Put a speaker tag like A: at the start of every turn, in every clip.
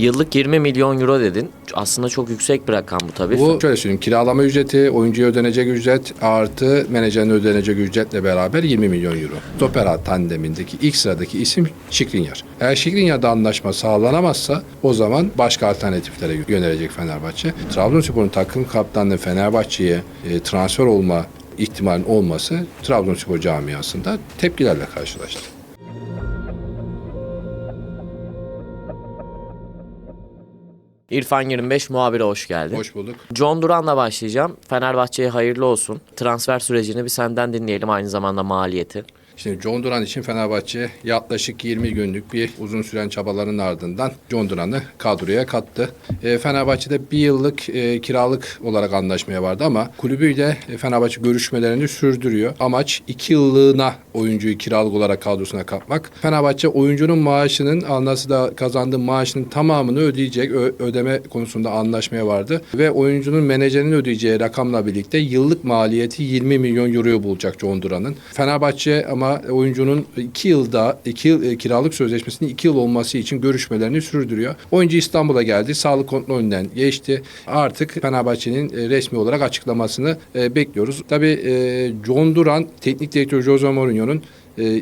A: Yıllık 20 milyon euro dedin. Aslında çok yüksek bir rakam bu tabii.
B: Bu şöyle söyleyeyim kiralama ücreti, oyuncuya ödenecek ücret artı menajerine ödenecek ücretle beraber 20 milyon euro. Stoper tandemindeki ilk sıradaki isim Şikrinyar. Eğer Şikrinyar'da anlaşma sağlanamazsa o zaman başka alternatiflere yönelecek Fenerbahçe. Trabzonspor'un takım kaptanlığı Fenerbahçe'ye e, transfer olma ihtimalin olması Trabzonspor camiasında tepkilerle karşılaştı.
A: İrfan 25 muhabire hoş geldin.
B: Hoş bulduk.
A: John Duran'la başlayacağım. Fenerbahçe'ye hayırlı olsun. Transfer sürecini bir senden dinleyelim aynı zamanda maliyeti.
B: Şimdi John Duran için Fenerbahçe yaklaşık 20 günlük bir uzun süren çabaların ardından John Duran'ı kadroya kattı. E, Fenerbahçe'de bir yıllık e, kiralık olarak anlaşmaya vardı ama kulübüyle e, Fenerbahçe görüşmelerini sürdürüyor. Amaç iki yıllığına oyuncuyu kiralık olarak kadrosuna katmak. Fenerbahçe oyuncunun maaşının anlası da kazandığı maaşının tamamını ödeyecek ödeme konusunda anlaşmaya vardı. Ve oyuncunun menajerinin ödeyeceği rakamla birlikte yıllık maliyeti 20 milyon euroyu bulacak John Duran'ın. Fenerbahçe ama oyuncunun 2 yılda 2 yıl e, kiralık sözleşmesinin 2 yıl olması için görüşmelerini sürdürüyor. Oyuncu İstanbul'a geldi. Sağlık kontrolünden geçti. Artık Fenerbahçe'nin e, resmi olarak açıklamasını e, bekliyoruz. Tabii John Duran teknik direktör Jose Mourinho'nun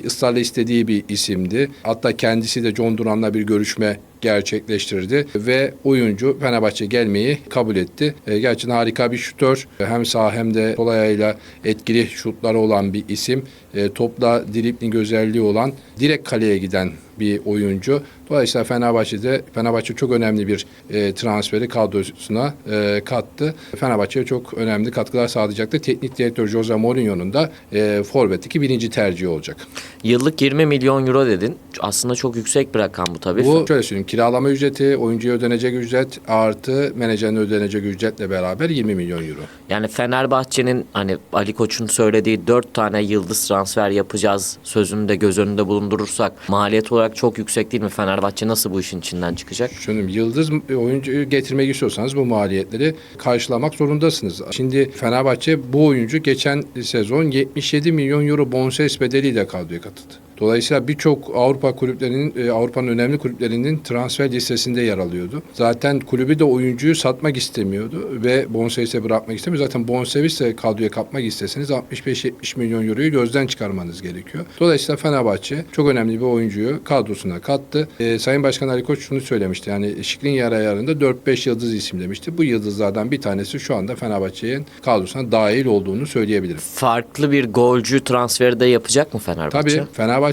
B: ısrarla istediği bir isimdi. Hatta kendisi de John Duran'la bir görüşme gerçekleştirdi ve oyuncu Fenerbahçe gelmeyi kabul etti. E, gerçekten harika bir şutör. Hem sağ hem de sol ayağıyla etkili şutları olan bir isim. E, topla dribling özelliği olan direkt kaleye giden bir oyuncu. Dolayısıyla Fenerbahçe'de Fenerbahçe çok önemli bir e, transferi kadrosuna e, kattı. Fenerbahçe'ye çok önemli katkılar sağlayacaktır. Teknik direktör Jose Mourinho'nun da e, forvetteki birinci tercihi olacak.
A: Yıllık 20 milyon euro dedin. Aslında çok yüksek bir rakam bu tabii.
B: Bu şöyle söyleyeyim kiralama ücreti, oyuncuya ödenecek ücret artı menajerine ödenecek ücretle beraber 20 milyon euro.
A: Yani Fenerbahçe'nin hani Ali Koç'un söylediği 4 tane yıldız transfer yapacağız sözünü de göz önünde bulundurursak maliyet olarak çok yüksek değil mi? Fenerbahçe nasıl bu işin içinden çıkacak?
B: Şunun yıldız oyuncu getirmek istiyorsanız bu maliyetleri karşılamak zorundasınız. Şimdi Fenerbahçe bu oyuncu geçen sezon 77 milyon euro bonservis bedeliyle kadroya katıldı. Dolayısıyla birçok Avrupa kulüplerinin, e, Avrupa'nın önemli kulüplerinin transfer listesinde yer alıyordu. Zaten kulübü de oyuncuyu satmak istemiyordu ve bonservise bırakmak istemiyor. Zaten bonservisle kadroya katmak isteseniz 65-70 milyon euroyu gözden çıkarmanız gerekiyor. Dolayısıyla Fenerbahçe çok önemli bir oyuncuyu kadrosuna kattı. E, Sayın Başkan Ali Koç şunu söylemişti. Yani Şikrin ayarında 4-5 yıldız isim demişti. Bu yıldızlardan bir tanesi şu anda Fenerbahçe'nin kadrosuna dahil olduğunu söyleyebilirim.
A: Farklı bir golcü transferi de yapacak mı Fenerbahçe?
B: Tabii Fenerbahçe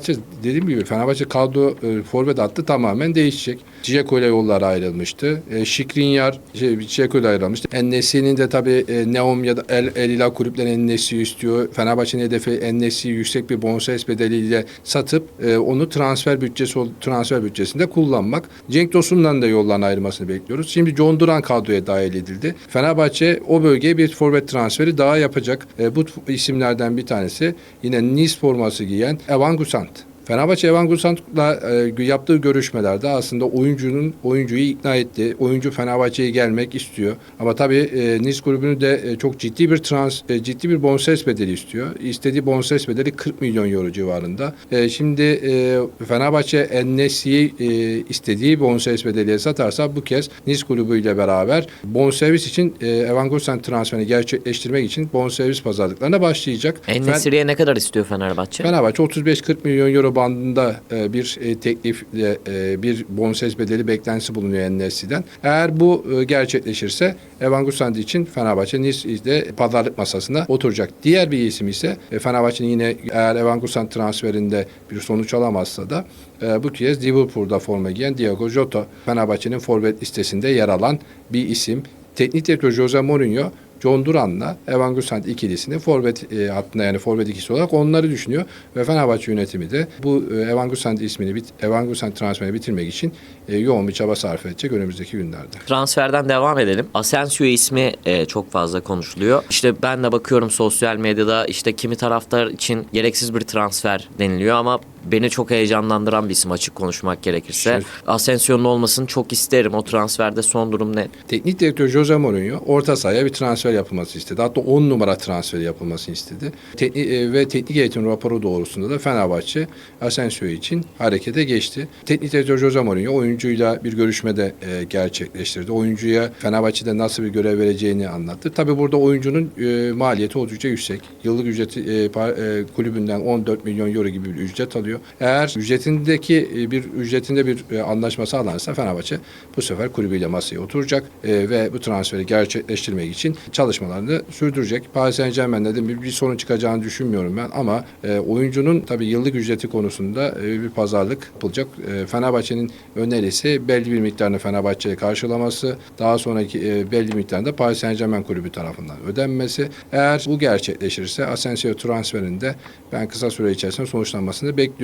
B: dediğim gibi Fenerbahçe kadro e, forvet hattı tamamen değişecek. Ceko ile yollar ayrılmıştı. E, Şikrinyar şey, ile ayrılmıştı. Ennesi'nin de tabii e, Neom ya da El, El Hilal kulüpleri Ennesi istiyor. Fenerbahçe'nin hedefi Ennesi yüksek bir bonservis bedeliyle satıp e, onu transfer bütçesi transfer bütçesinde kullanmak. Cenk Tosun'dan da yoldan ayrılmasını bekliyoruz. Şimdi John Duran kadroya dahil edildi. Fenerbahçe o bölgeye bir forvet transferi daha yapacak. E, bu isimlerden bir tanesi yine Nice forması giyen Evan Gusant. Fenerbahçe Evan Gusant'la e, yaptığı görüşmelerde aslında oyuncunun oyuncuyu ikna etti. Oyuncu Fenerbahçe'ye gelmek istiyor. Ama tabii e, Nice kulübünü de e, çok ciddi bir trans e, ciddi bir bonservis bedeli istiyor. İstediği bonservis bedeli 40 milyon euro civarında. E, şimdi e, Fenerbahçe Ennesi'yi e, istediği bonservis bedeliye satarsa bu kez Nice kulübüyle beraber bonservis için e, Evan Gusant transferini gerçekleştirmek için bonservis pazarlıklarına başlayacak.
A: En-Nesyri'ye ne kadar istiyor Fenerbahçe?
B: Fenerbahçe 35-40 milyon euro bandında e, bir e, teklifle e, bir bonservis bedeli beklentisi bulunuyor Ennesi'den. Eğer bu e, gerçekleşirse Evan Gusandi için Fenerbahçe Nice'de pazarlık masasına oturacak. Diğer bir isim ise e, Fenerbahçe'nin yine eğer Evan Gusandi transferinde bir sonuç alamazsa da e, bu kez Liverpool'da forma giyen Diego Jota Fenerbahçe'nin forvet listesinde yer alan bir isim. Teknik direktör Jose Mourinho John Duran'la Evan Gusant ikilisini forvet e, hattında yani forvet ikisi olarak onları düşünüyor ve Fenerbahçe yönetimi de bu e, Evan Gusant ismini bit, Evan Gusant transferini bitirmek için e, yoğun bir çaba sarf edecek önümüzdeki günlerde.
A: Transferden devam edelim. Asensio ismi e, çok fazla konuşuluyor. İşte ben de bakıyorum sosyal medyada işte kimi taraftar için gereksiz bir transfer deniliyor ama beni çok heyecanlandıran bir isim açık konuşmak gerekirse.
B: Şöyle-
A: Asensio'nun olmasını çok isterim. O transferde son durum ne?
B: Teknik direktör Jose Mourinho orta sahaya bir transfer yapılması istedi. Hatta 10 numara transferi yapılmasını istedi. Teknik, e, ve teknik eğitim raporu doğrultusunda da Fenerbahçe Asensio için harekete geçti. Teknik direktör Jose Mourinho oyuncuyla bir görüşmede e, gerçekleştirdi. Oyuncuya Fenerbahçe'de nasıl bir görev vereceğini anlattı. Tabii burada oyuncunun e, maliyeti oldukça yüksek. Yıllık ücreti e, pa- e, kulübünden 14 milyon euro gibi bir ücret alıyor. Eğer ücretindeki e, bir ücretinde bir e, anlaşma sağlanırsa Fenerbahçe bu sefer kulübüyle masaya oturacak e, ve bu transferi gerçekleştirmek için çalışmalarını sürdürecek. Paris Saint Germain'de de bir, bir sorun çıkacağını düşünmüyorum ben ama oyuncunun tabii yıllık ücreti konusunda bir pazarlık yapılacak. Fenerbahçe'nin önerisi belli bir miktarını Fenerbahçe'ye karşılaması, daha sonraki belli miktarında Paris Saint Germain kulübü tarafından ödenmesi. Eğer bu gerçekleşirse Asensio transferinde ben kısa süre içerisinde sonuçlanmasını bekliyorum.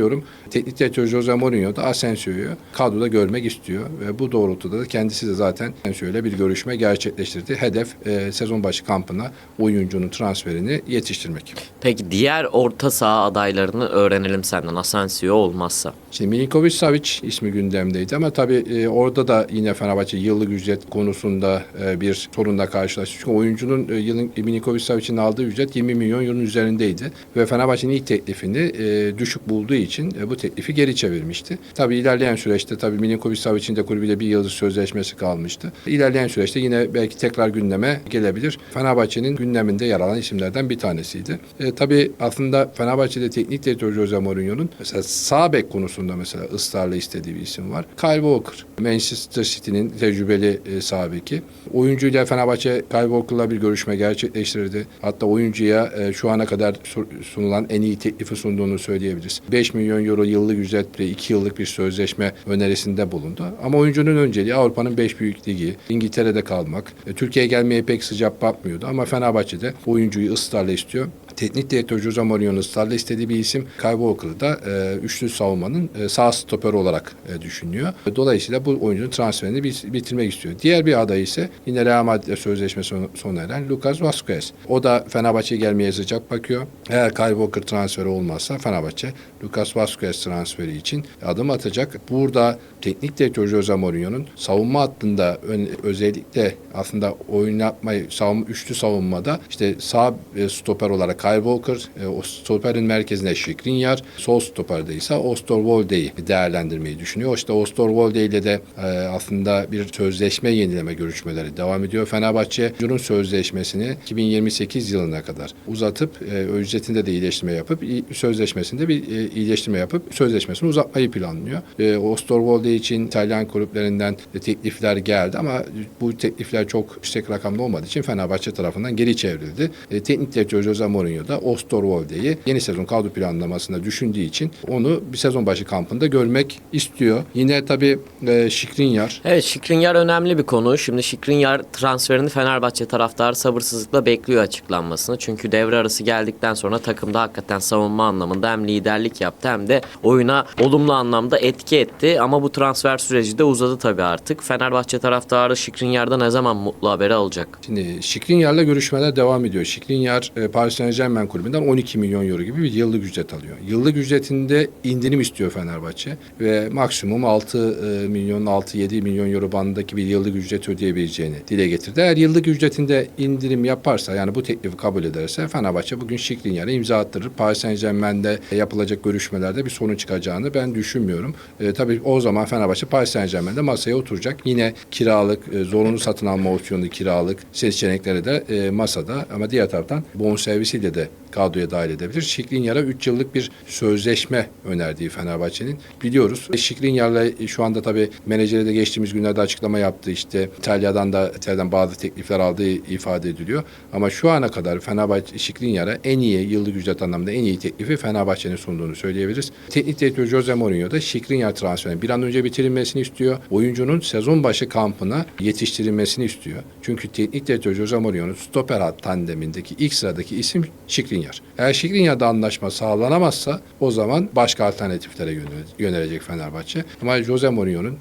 B: Teknik direktör Jose Mourinho da Asensio'yu kadroda görmek istiyor ve bu doğrultuda da kendisi de zaten ile bir görüşme gerçekleştirdi. Hedef e, sezon başı kampına oyuncunun transferini yetiştirmek.
A: Peki diğer orta saha adaylarını öğrenelim senden. Asensio olmazsa.
B: Şimdi Milinkovic Savic ismi gündemdeydi ama tabii e, orada da yine Fenerbahçe yıllık ücret konusunda e, bir sorunla karşılaştı. Çünkü oyuncunun e, yılın Milinkovic Savic'in aldığı ücret 20 milyon euronun üzerindeydi. Ve Fenerbahçe'nin ilk teklifini e, düşük bulduğu için e, bu teklifi geri çevirmişti. Tabii ilerleyen süreçte tabii Milinkovic Savic'in de kulübüyle bir yıldız sözleşmesi kalmıştı. İlerleyen süreçte yine belki tekrar gündeme gelebilir. Fenerbahçe'nin gündeminde yer alan isimlerden bir tanesiydi. E, tabii aslında Fenerbahçe'de teknik direktör Jose Mourinho'nun mesela sağ bek konusunda mesela ısrarla istediği bir isim var. Kyle Walker. Manchester City'nin tecrübeli e, sağ beki. Oyuncuyla Fenerbahçe Kyle Walker'la bir görüşme gerçekleştirdi. Hatta oyuncuya e, şu ana kadar su- sunulan en iyi teklifi sunduğunu söyleyebiliriz. 5 milyon euro yıllık ücretle 2 yıllık bir sözleşme önerisinde bulundu. Ama oyuncunun önceliği Avrupa'nın 5 büyük ligi, İngiltere'de kalmak. E, Türkiye'ye gelmeye pek sıcak bakmıyordu ama Fenerbahçe'de oyuncuyu ısrarla istiyor. Teknik direktör Jose Mourinho'nun ısrarla istediği bir isim Kyle Walker'ı da e, üçlü savunmanın e, sağ stoper olarak e, düşünüyor. Dolayısıyla bu oyuncunun transferini bit- bitirmek istiyor. Diğer bir aday ise yine Real Madrid'le sözleşmesi son- sona eren Lucas Vazquez. O da Fenerbahçe'ye gelmeye sıcak bakıyor. Eğer Kyle Walker transferi olmazsa Fenerbahçe Lucas Vazquez transferi için adım atacak. Burada teknik direktör Jose Mourinho'nun savunma hattında ön- özellikle aslında oyun yapmayı savunma, üçlü savunmada işte sağ e, stoper olarak Kyle Walker, e, stoperin merkezine Skriniar, sol stoperde ise Osterwolde'yi değerlendirmeyi düşünüyor. İşte Osterwolde ile de e, aslında bir sözleşme yenileme görüşmeleri devam ediyor. Fenerbahçe Cun'un sözleşmesini 2028 yılına kadar uzatıp e, ücretinde de iyileştirme yapıp sözleşmesinde bir e, iyileştirme yapıp sözleşmesini uzatmayı planlıyor. E, Osterwolde için İtalyan kulüplerinden de teklifler geldi ama bu teklifler çok yüksek rakamda olmadığı için Fenerbahçe tarafından geri çevrildi. E, teknik direktör Jose Mourinho da Osterwolde'yi yeni sezon kadro planlamasında düşündüğü için onu bir sezon başı kampında görmek istiyor. Yine tabii e, Skriniar
A: Evet Şikrinyar önemli bir konu. Şimdi Şikrinyar transferini Fenerbahçe taraftarı sabırsızlıkla bekliyor açıklanmasını. Çünkü devre arası geldikten sonra takımda hakikaten savunma anlamında hem liderlik yaptı hem de oyuna olumlu anlamda etki etti. Ama bu transfer süreci de uzadı tabii artık. Fenerbahçe taraftarı Şikrinyar'da ne zaman mutlu haberi alacak?
B: Şimdi Şikrinyar'la görüşmeler devam ediyor. Şikrinyar e, Paris Saint Germain kulübünden 12 milyon euro gibi bir yıllık ücret alıyor. Yıllık ücretinde indirim istiyor Fenerbahçe ve maksimum 6 e, milyon 6-7 milyon euro bandındaki bir yıllık ücret ödeyebileceğini dile getirdi. Eğer yıllık ücretinde indirim yaparsa yani bu teklifi kabul ederse Fenerbahçe bugün Şikrinyar'a imza attırır. Paris Saint Germain'de yapılacak görüşmelerde bir sorun çıkacağını ben düşünmüyorum. E, tabii o zaman Fenerbahçe Paris Saint Germain'de masaya oturacak. Yine kiralık, e, zorunlu satın alma opsiyonu kiralık seçenekleri de e, masada ama diğer taraftan bonservisiyle de kadroya dahil edebilir. Şikrinyar'a 3 yıllık bir sözleşme önerdiği Fenerbahçe'nin biliyoruz. E, Şikrinyar'la şu anda tabii menajeri de geçtiğimiz günlerde açıklama yaptı. İşte İtalya'dan da İtalya'dan bazı teklifler aldığı ifade ediliyor. Ama şu ana kadar Fenerbahçe Şikrinyar'a en iyi yıllık ücret anlamında en iyi teklifi Fenerbahçe'nin sunduğunu söyleyebiliriz. Teknik direktör Jose Mourinho da Şikrinyar transferinin bir an önce bitirilmesini istiyor. Oyuncunun sezon başı kampına yetiştirilmesini istiyor. Çünkü teknik direktör Jose Mourinho'nun stoper hat tandemindeki ilk sıradaki isim Şikrinyar. Eğer Şikrinyar'da anlaşma sağlanamazsa o zaman başka alternatiflere yönel- yönelecek Fenerbahçe. Ama Jose Mourinho'nun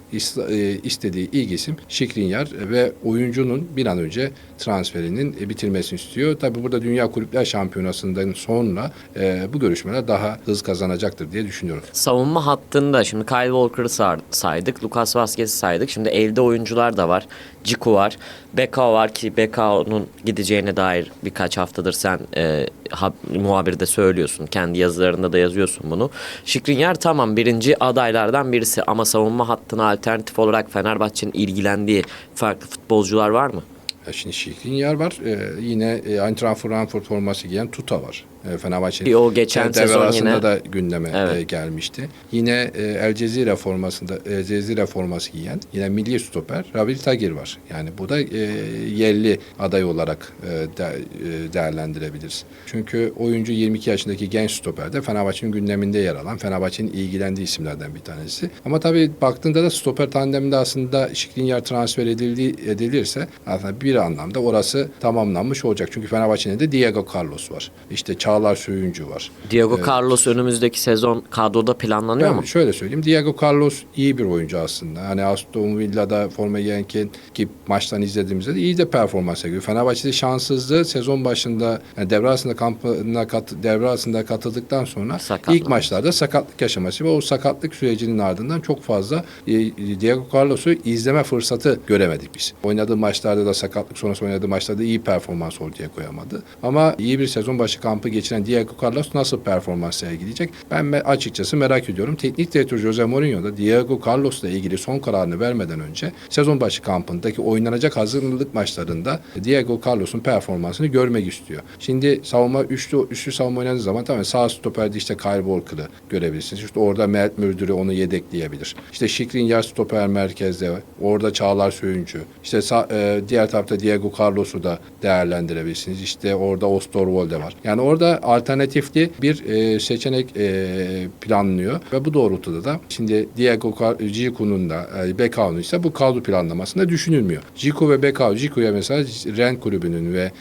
B: e, istediği ilk isim Şikrinyar ve oyuncunun bir an önce transferinin e, bitirmesini istiyor. Tabii burada Dünya Kulüpler Şampiyonası'ndan sonra e, bu görüşmeler daha hız kazanacaktır diye düşünüyorum.
A: Savunma hattında şimdi Kyle Walker'ı saydık. Lucas Vazquez'i saydık. Şimdi elde oyuncular da var. Ciku var. Bekao var ki Bekao'nun gideceğine dair birkaç haftadır sen e, ha, muhabirde söylüyorsun. Kendi yazılarında da yazıyorsun bunu. Şikrinyar tamam birinci adaylardan birisi ama savunma hattına alternatif olarak Fenerbahçe'nin ilgilendiği farklı futbolcular var mı?
B: Ya şimdi Şikrinyar var. E, yine e, Eintracht Frankfurt forması giyen Tuta var. E, Fenerbahçe'nin
A: O geçen sezon yine-
B: da gündeme
A: Evet.
B: e, gelmişti. Yine e, El Cezire formasında El Cezire forması giyen yine milli stoper Rabil Tagir var. Yani bu da yerli aday olarak de, değerlendirebiliriz. Çünkü oyuncu 22 yaşındaki genç stoper de Fenerbahçe'nin gündeminde yer alan, Fenerbahçe'nin ilgilendiği isimlerden bir tanesi. Ama tabii baktığında da stoper tandeminde aslında Şikrinyar transfer edildi, edilirse aslında bir anlamda orası tamamlanmış olacak. Çünkü Fenerbahçe'nin de Diego Carlos var. İşte Çağlar Söyüncü var.
A: Diego Carlos önümüzdeki sezon kadroda planlanıyor
B: Ben
A: mu?
B: şöyle söyleyeyim. Diego Carlos iyi bir oyuncu aslında. Hani Aston Villa'da forma giyerken ki maçtan izlediğimizde de iyi de performans sergiliyor. Fenerbahçe'de şanssızlığı sezon başında yani devre arasında kampına kat, devre arasında katıldıktan sonra
A: Sakatlandı.
B: ilk maçlarda sakatlık yaşaması ve o sakatlık sürecinin ardından çok fazla e, Diego Carlos'u izleme fırsatı göremedik biz. Oynadığı maçlarda da sakatlık sonrası oynadığı maçlarda iyi performans ortaya koyamadı. Ama iyi bir sezon başı kampı geçiren Diego Carlos nasıl performans sergileyecek? Ben açıkçası merak ediyorum. Teknik direktör Jose Mourinho da Diego Carlos'la ilgili son kararını vermeden önce sezon başı kampındaki oynanacak hazırlık maçlarında Diego Carlos'un performansını görmek istiyor. Şimdi savunma üçlü, üçlü savunma oynadığı zaman tamam sağ stoperde işte Kyle Walker'ı görebilirsiniz. İşte orada Mert Mürdür'ü onu yedekleyebilir. İşte Şikrin stoper merkezde orada Çağlar Söyüncü. İşte sağ- e, diğer tarafta Diego Carlos'u da değerlendirebilirsiniz. İşte orada Osterwolde var. Yani orada alternatifli bir e, seçenek e, planlıyor ve bu doğrultuda da şimdi Diego Ciku'nun da e, Bekao'nun ise bu kadro planlamasında düşünülmüyor. Ciku ve Bekao, Ciku'ya mesela Ren kulübünün ve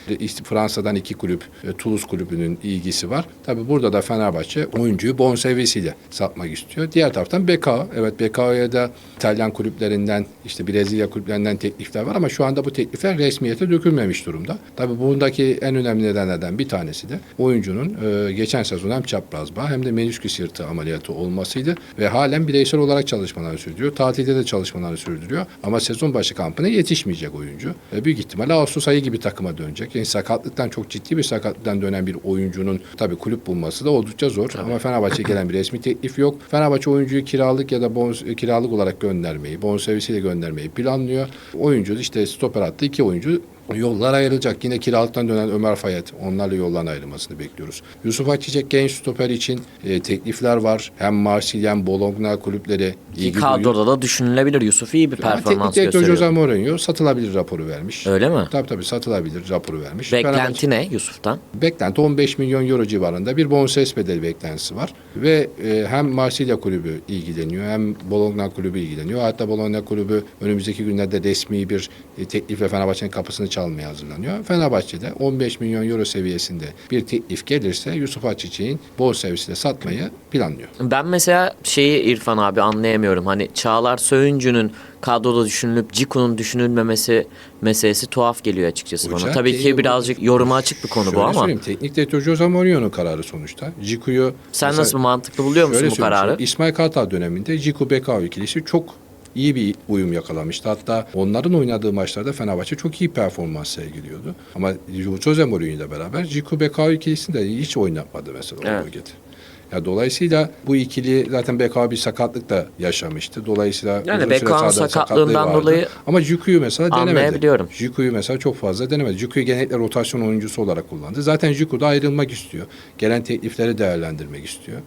B: Fransa'dan iki kulüp, e, Toulouse kulübünün ilgisi var. Tabi burada da Fenerbahçe oyuncuyu bonservisiyle satmak istiyor. Diğer taraftan Bekao, evet Bekao'ya da İtalyan kulüplerinden işte Brezilya kulüplerinden teklifler var ama şu anda bu teklifler resmiyete dökülmemiş durumda. Tabi bundaki en önemli nedenlerden bir tanesi de oyuncunun e, geçen sezon hem çapraz bağ hem de menisküs yırtığı ameliyatı olmasıydı ve halen bireysel olarak çalışmalarını sürdürüyor. Tatilde de çalışmalarını sürdürüyor ama sezon başı kampına yetişmeyecek oyuncu. E, büyük ihtimalle Ağustos ayı gibi takıma dönecek. Yani sakatlıktan çok ciddi bir sakatlıktan dönen bir oyuncunun tabi kulüp bulması da oldukça zor. Ama Fenerbahçe'ye gelen bir resmi teklif yok. Fenerbahçe oyuncuyu kiralık ya da bons, kiralık olarak göndermeyi, bonservisiyle göndermeyi planlıyor. Oyuncu işte stoper attı iki oyuncu Yollar ayrılacak. Yine kiralıktan dönen Ömer Fayet. Onlarla yoldan ayrılmasını bekliyoruz. Yusuf Akçiçek genç stoper için e, teklifler var. Hem Marsilya hem Bologna kulüpleri
A: Ki
B: ilgi duyuyor.
A: kadroda da düşünülebilir. Yusuf iyi bir
B: Ama
A: performans
B: teknik direktör
A: gösteriyor.
B: Jose Mourinho satılabilir raporu vermiş.
A: Öyle mi?
B: Tabii tabii satılabilir raporu vermiş.
A: Beklenti ne Yusuf'tan?
B: Beklenti 15 milyon euro civarında bir bonservis bedeli beklentisi var. Ve e, hem Marsilya kulübü ilgileniyor hem Bologna kulübü ilgileniyor. Hatta Bologna kulübü önümüzdeki günlerde resmi bir e, teklifle Fenerbahçe'nin kapısını çalmaya hazırlanıyor. Fenerbahçe'de 15 milyon euro seviyesinde bir teklif gelirse Yusuf Açıçek'in bonservisiyle satmayı planlıyor.
A: Ben mesela şeyi İrfan abi anlayamıyorum. Hani Çağlar Söyüncü'nün kadroda düşünülüp Ciku'nun düşünülmemesi meselesi tuhaf geliyor açıkçası bana.
B: Hocam,
A: Tabii ki birazcık yoruma açık bir konu bu ama
B: teknik direktör Jose Mourinho'nun kararı sonuçta. Ciku'yu
A: sen
B: mesela-
A: nasıl mantıklı buluyor musun bu kararı?
B: İsmail Kartal döneminde Ciku Bekao ikilisi çok iyi bir uyum yakalamıştı. Hatta onların oynadığı maçlarda Fenerbahçe çok iyi performans sergiliyordu. Ama Jose Mourinho ile beraber Ciku Bekao ikilisini de hiç oynatmadı mesela o
A: Evet.
B: bölgede. Ya dolayısıyla bu ikili zaten Bekao bir sakatlık da yaşamıştı. Dolayısıyla
A: Yani Bekao'nun sakatlığından dolayı
B: ama Ciku'yu mesela denemedi. Ciku'yu mesela çok fazla denemedi. Ciku'yu genellikle rotasyon oyuncusu olarak kullandı. Zaten Ciku da ayrılmak istiyor. Gelen teklifleri değerlendirmek istiyor.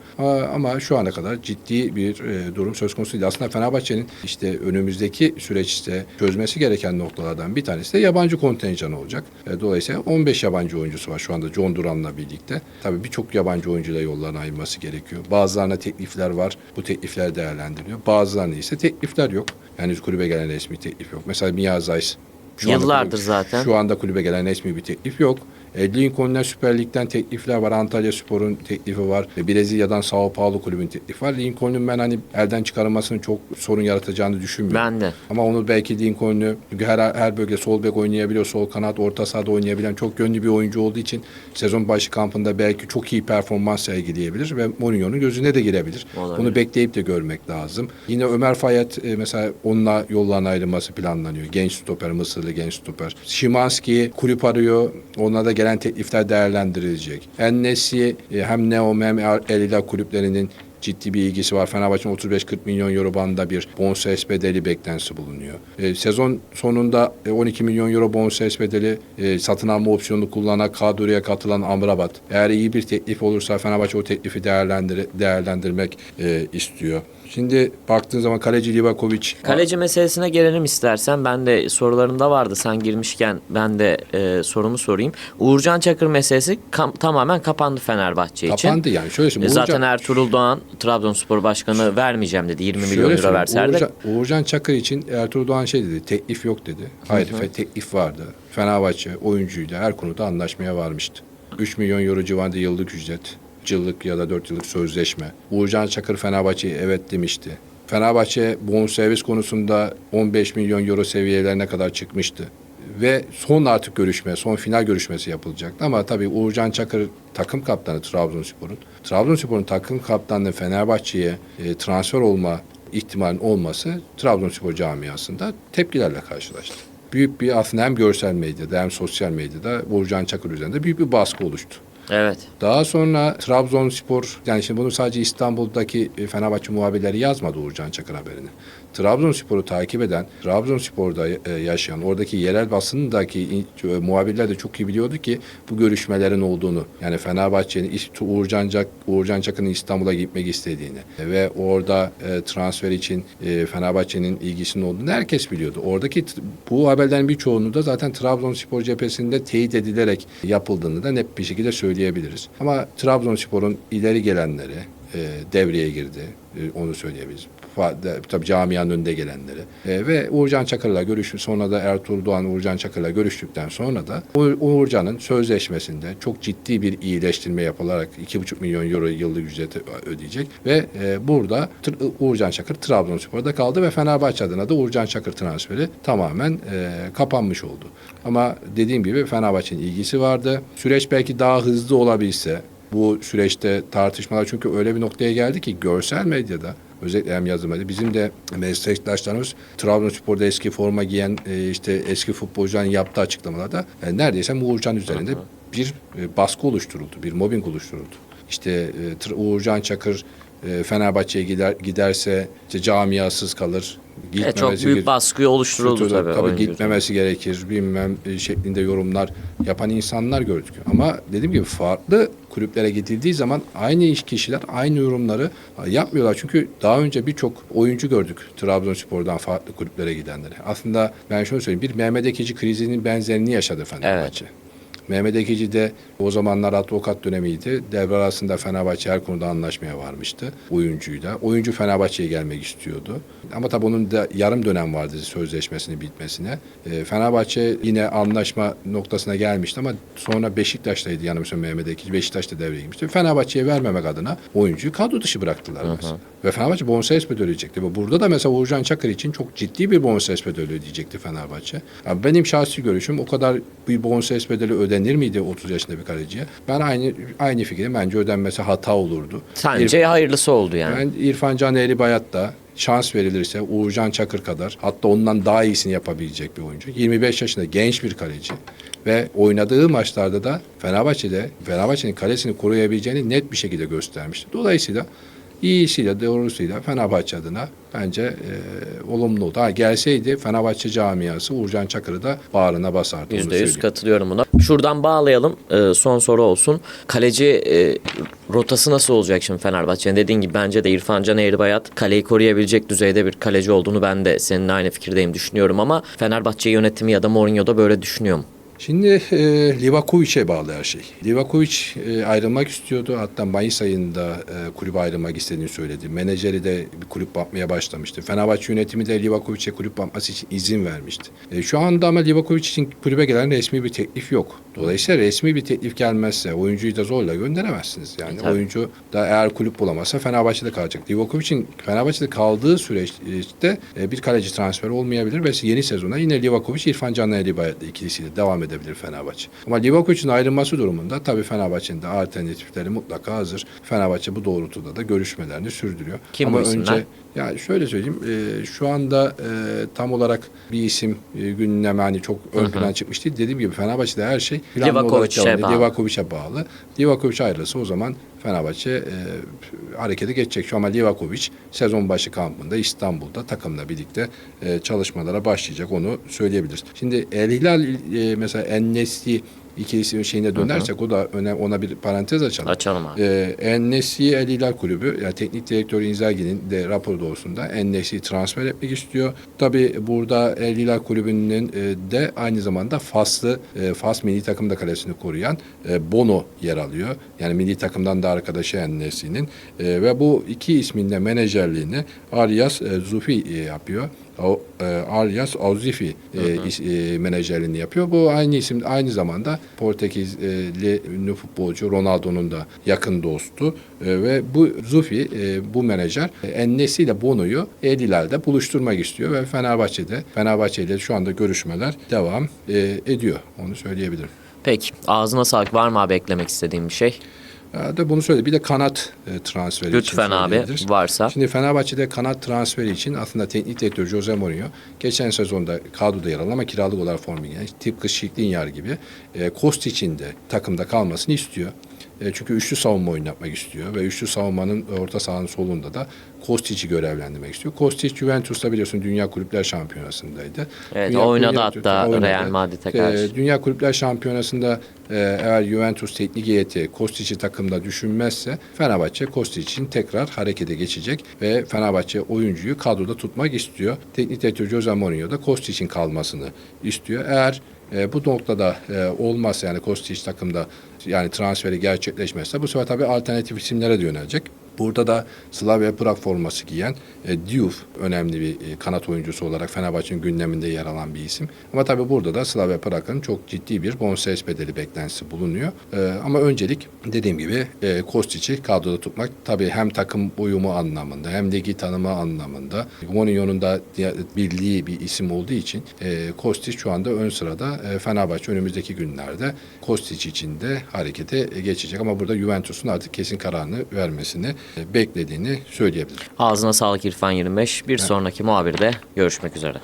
B: Ama, şu ana kadar ciddi bir e, durum söz konusu değil. Aslında Fenerbahçe'nin işte önümüzdeki süreçte çözmesi gereken noktalardan bir tanesi de yabancı kontenjanı olacak. E, dolayısıyla 15 yabancı oyuncusu var şu anda John Duran'la birlikte. Tabii birçok yabancı oyuncuyla yollarına ayırması gerekiyor. Bazılarına teklifler var. Bu teklifler değerlendiriliyor. Bazılarına ise teklifler yok. Yani kulübe gelen resmi teklif yok. Mesela Mia Zeiss şu anda
A: Yıllardır
B: kulübe-
A: zaten.
B: Şu anda kulübe gelen resmi bir teklif yok. E, Lincoln'la Süper Lig'den teklifler var. Antalya Spor'un teklifi var. E, Brezilya'dan Sao Paulo kulübün teklifi var. Lincoln'un ben hani elden çıkarılmasının çok sorun yaratacağını düşünmüyorum.
A: Ben de.
B: Ama onu belki Lincoln'u çünkü her, her bölge sol bek oynayabiliyor, sol kanat, orta sahada oynayabilen çok yönlü bir oyuncu olduğu için sezon başı kampında belki çok iyi performans sergileyebilir ve Mourinho'nun gözüne de girebilir.
A: Olabilir.
B: Bunu bekleyip de görmek lazım. Yine Ömer Fayet e, mesela onunla yolların ayrılması planlanıyor. Genç stoper, Mısırlı genç stoper. Şimanski kulüp arıyor. Ona da gelen teklifler değerlendirilecek. Ennesi e, hem Neom hem El Hilal kulüplerinin ciddi bir ilgisi var. Fenerbahçe'nin 35-40 milyon euro bandında bir bonservis bedeli beklentisi bulunuyor. E, sezon sonunda e, 12 milyon euro bonservis bedeli e, satın alma opsiyonunu kullanan kadroya katılan Amrabat. Eğer iyi bir teklif olursa Fenerbahçe o teklifi değerlendir değerlendirmek e, istiyor. Şimdi baktığın zaman kaleci Livakovic
A: Kaleci meselesine gelelim istersen. Ben de sorularımda vardı. Sen girmişken ben de e, sorumu sorayım. Uğurcan Çakır meselesi kam- tamamen kapandı Fenerbahçe için.
B: kapandı yani. Şöyle
A: E,
B: söyleyeyim.
A: Zaten
B: Uğurcan-
A: Trabzon Doğan Trabzonspor Başkanı vermeyeceğim dedi. 20 milyon euro verseler de.
B: Uğurcan, Uğurcan Çakır için Ertuğrul Doğan şey dedi, teklif yok dedi. Hayır, fe- teklif vardı. Fenerbahçe oyuncuyla her konuda anlaşmaya varmıştı. 3 milyon euro civarında yıllık ücret, yıllık ya da 4 yıllık sözleşme. Uğurcan Çakır Fenerbahçe'ye evet demişti. Fenerbahçe bonservis konusunda 15 milyon euro seviyelerine kadar çıkmıştı. Ve son artık görüşme, son final görüşmesi yapılacaktı. Ama tabii Uğurcan Çakır takım kaptanı Trabzonspor'un. Trabzonspor'un takım kaptanlığı Fenerbahçe'ye e, transfer olma ihtimalin olması Trabzonspor camiasında tepkilerle karşılaştı. Büyük bir aslında hem görsel medyada hem sosyal medyada Uğurcan Çakır üzerinde büyük bir baskı oluştu.
A: Evet.
B: Daha sonra Trabzonspor, yani şimdi bunu sadece İstanbul'daki e, Fenerbahçe muhabirleri yazmadı Uğurcan Çakır haberini. Trabzonspor'u takip eden, Trabzonspor'da e, yaşayan, oradaki yerel basındaki e, muhabirler de çok iyi biliyordu ki bu görüşmelerin olduğunu. Yani Fenerbahçe'nin Uğurcan, Çak, Uğurcan Çakır'ın İstanbul'a gitmek istediğini e, ve orada e, transfer için e, Fenerbahçe'nin ilgisinin olduğunu herkes biliyordu. Oradaki bu haberlerin birçoğunu da zaten Trabzonspor cephesinde teyit edilerek yapıldığını da net bir şekilde söyleyebiliriz. Ama Trabzonspor'un ileri gelenleri e, devreye girdi. E, onu söyleyebiliriz. Tabii camianın önünde gelenleri. E, ve Uğurcan Çakır'la görüştü. Sonra da Ertuğrul Doğan Uğurcan Çakır'la görüştükten sonra da Uğur- Uğurcan'ın sözleşmesinde çok ciddi bir iyileştirme yapılarak 2,5 milyon euro yıllık ücreti ödeyecek. Ve e, burada Uğurcan Çakır Trabzonspor'da kaldı ve Fenerbahçe adına da Uğurcan Çakır transferi tamamen e, kapanmış oldu. Ama dediğim gibi Fenerbahçe'nin ilgisi vardı. Süreç belki daha hızlı olabilse bu süreçte tartışmalar çünkü öyle bir noktaya geldi ki görsel medyada özellikle hem yazı medyada bizim de meslektaşlarımız Trabzonspor'da eski forma giyen e, işte eski futbolcuların yaptığı açıklamalarda e, neredeyse Uğurcan üzerinde bir e, baskı oluşturuldu, bir mobbing oluşturuldu. İşte e, Uğurcan Çakır e, Fenerbahçe'ye gider giderse işte camiasız kalır.
A: E, çok
B: gitmemesi
A: büyük baskı oluşturuldu
B: Tabii,
A: tabii.
B: tabii gitmemesi gerekir bilmem e, şeklinde yorumlar yapan insanlar gördük. Ama dediğim gibi farklı kulüplere gidildiği zaman aynı iş kişiler aynı yorumları yapmıyorlar. Çünkü daha önce birçok oyuncu gördük Trabzonspor'dan farklı kulüplere gidenleri. Aslında ben şunu söyleyeyim bir Mehmet Ekici krizinin benzerini yaşadı Fenerbahçe. Mehmet Ekici de o zamanlar advokat dönemiydi. Devre arasında Fenerbahçe her konuda anlaşmaya varmıştı oyuncuyla. Oyuncu Fenerbahçe'ye gelmek istiyordu. Ama tabii onun da yarım dönem vardı sözleşmesinin bitmesine. E, Fenerbahçe yine anlaşma noktasına gelmişti ama sonra Beşiktaş'taydı yanılmıyorsam Mehmet Ekici. Beşiktaş'ta devreye girmişti. Fenerbahçe'ye vermemek adına oyuncuyu kadro dışı bıraktılar mesela. Ve Fenerbahçe bonservis bedeli ödeyecekti. Burada da mesela Uğurcan Çakır için çok ciddi bir bonservis bedeli ödeyecekti Fenerbahçe. Yani benim şahsi görüşüm o kadar bir bonservis bedeli ödenir miydi 30 yaşında bir kaleciye? Ben aynı aynı fikrim. Bence ödenmesi hata olurdu.
A: Sence hayırlısı oldu yani.
B: Ben İrfan Can Eğri Bayat'ta şans verilirse Uğurcan Çakır kadar hatta ondan daha iyisini yapabilecek bir oyuncu. 25 yaşında genç bir kaleci ve oynadığı maçlarda da Fenerbahçe'de Fenerbahçe'nin kalesini koruyabileceğini net bir şekilde göstermişti. Dolayısıyla iyisiyle doğrusuyla Fenerbahçe adına bence e, olumlu oldu. Ha, gelseydi Fenerbahçe camiası Uğurcan Çakır'ı da bağrına basardı. onu
A: %100
B: söyleyeyim.
A: katılıyorum buna. Şuradan bağlayalım. Ee, son soru olsun. Kaleci e, rotası nasıl olacak şimdi Fenerbahçe'nin? Dediğin gibi bence de İrfan Can Eğribayat kaleyi koruyabilecek düzeyde bir kaleci olduğunu ben de seninle aynı fikirdeyim düşünüyorum ama Fenerbahçe yönetimi ya da Mourinho da böyle düşünüyor mu?
B: Şimdi e, Livakovic'e bağlı her şey. Livakovic e, ayrılmak istiyordu. Hatta Mayıs ayında e, kulübe ayrılmak istediğini söyledi. Menajeri de bir kulüp bakmaya başlamıştı. Fenerbahçe yönetimi de Livakovic'e kulüp bakması için izin vermişti. E, şu anda ama Livakovic için kulübe gelen resmi bir teklif yok. Dolayısıyla resmi bir teklif gelmezse oyuncuyu da zorla gönderemezsiniz. Yani
A: Tabii.
B: oyuncu da eğer kulüp bulamazsa Fenerbahçe'de kalacak. Livakovic'in Fenerbahçe'de kaldığı süreçte e, bir kaleci transferi olmayabilir ve yeni sezona yine Livakovic İrfan Can Elibayat'la ikilisiyle devam edebilir Fenerbahçe. Ama Livakovic'in ayrılması durumunda tabii Fenerbahçe'nin de alternatifleri mutlaka hazır. Fenerbahçe bu doğrultuda da görüşmelerini sürdürüyor.
A: Kim
B: Ama önce ya şöyle söyleyeyim, e, şu anda e, tam olarak bir isim e, gündeme hani çok ön plana çıkmış değil. Dediğim gibi Fenerbahçe'de her şey
A: Livakovic'e bağlı.
B: Livakovic'e bağlı. Livakovic ayrılırsa o zaman Fenerbahçe e, harekete geçecek. Şu ama Livakovic sezon başı kampında İstanbul'da takımla birlikte e, çalışmalara başlayacak. Onu söyleyebiliriz. Şimdi El Hilal e, mesela En-Nesli ikilisi şeyine dönersek o da öne, ona bir parantez açalım.
A: Açalım abi.
B: Ee, En-Nesri El Hilal Kulübü, yani teknik direktör İnzaghi'nin de raporu doğrusunda En-Nesri'yi transfer etmek istiyor. Tabi burada El Hilal Kulübü'nün e, de aynı zamanda Faslı, e, Fas milli takımda kalesini koruyan e, Bono yer alıyor. Yani milli takımdan da arkadaşı En-Nesri'nin. E, ve bu iki ismin de menajerliğini Arias e, Zufi e, yapıyor. E, Arias Auzifi e, e, menajerliğini yapıyor. Bu aynı isim aynı zamanda Portekizli ünlü futbolcu Ronaldo'nun da yakın dostu E, ve bu Zufi e, bu menajer e, Ennesi ile Bono'yu El Hilal'de buluşturmak istiyor ve Fenerbahçe'de Fenerbahçe ile şu anda görüşmeler devam e, ediyor. Onu söyleyebilirim.
A: Peki ağzına sağlık var mı abi eklemek istediğim bir şey?
B: Ya da bunu söyledi. Bir de kanat e, transferi
A: Lütfen
B: için
A: abi
B: söyleyebiliriz.
A: varsa.
B: Şimdi Fenerbahçe'de kanat transferi için aslında teknik direktör Jose Mourinho geçen sezonda kadroda yer alan ama kiralık olarak formu giyen tıpkı Şiklinyar gibi e, Kostic'in de takımda kalmasını istiyor. E, çünkü üçlü savunma oynatmak istiyor ve üçlü savunmanın orta sahanın solunda da Kostic'i görevlendirmek istiyor. Kostic Juventus'ta biliyorsun Dünya Kulüpler Şampiyonası'ndaydı.
A: Evet,
B: Dünya-
A: oynadı
B: Dünya-
A: hatta
B: oynadı.
A: Real Madrid'e
B: E,
A: karşı.
B: Dünya Kulüpler Şampiyonası'nda e, eğer Juventus teknik heyeti Kostic'i takımda düşünmezse Fenerbahçe Kostic'in tekrar harekete geçecek ve Fenerbahçe oyuncuyu kadroda tutmak istiyor. Teknik direktör Jose Mourinho da Kostic'in kalmasını istiyor. Eğer e, bu noktada e, olmazsa yani Kostic takımda yani transferi gerçekleşmezse bu sefer tabii alternatif isimlere de yönelecek. Burada da Slavia Prag forması giyen e, Diouf önemli bir e, kanat oyuncusu olarak Fenerbahçe'nin gündeminde yer alan bir isim. Ama tabii burada da Slavia Prag'ın çok ciddi bir bonservis bedeli beklentisi bulunuyor. E, ama öncelik dediğim gibi e, Kostic'i kadroda tutmak tabii hem takım uyumu anlamında hem ligi tanıma anlamında Mourinho'nun da bildiği bir isim olduğu için e, Kostic şu anda ön sırada e, Fenerbahçe önümüzdeki günlerde Kostic için de harekete geçecek. Ama burada Juventus'un artık kesin kararını vermesini beklediğini söyleyebilirim.
A: Ağzına sağlık İrfan 25. Bir sonraki muhabirde görüşmek üzere.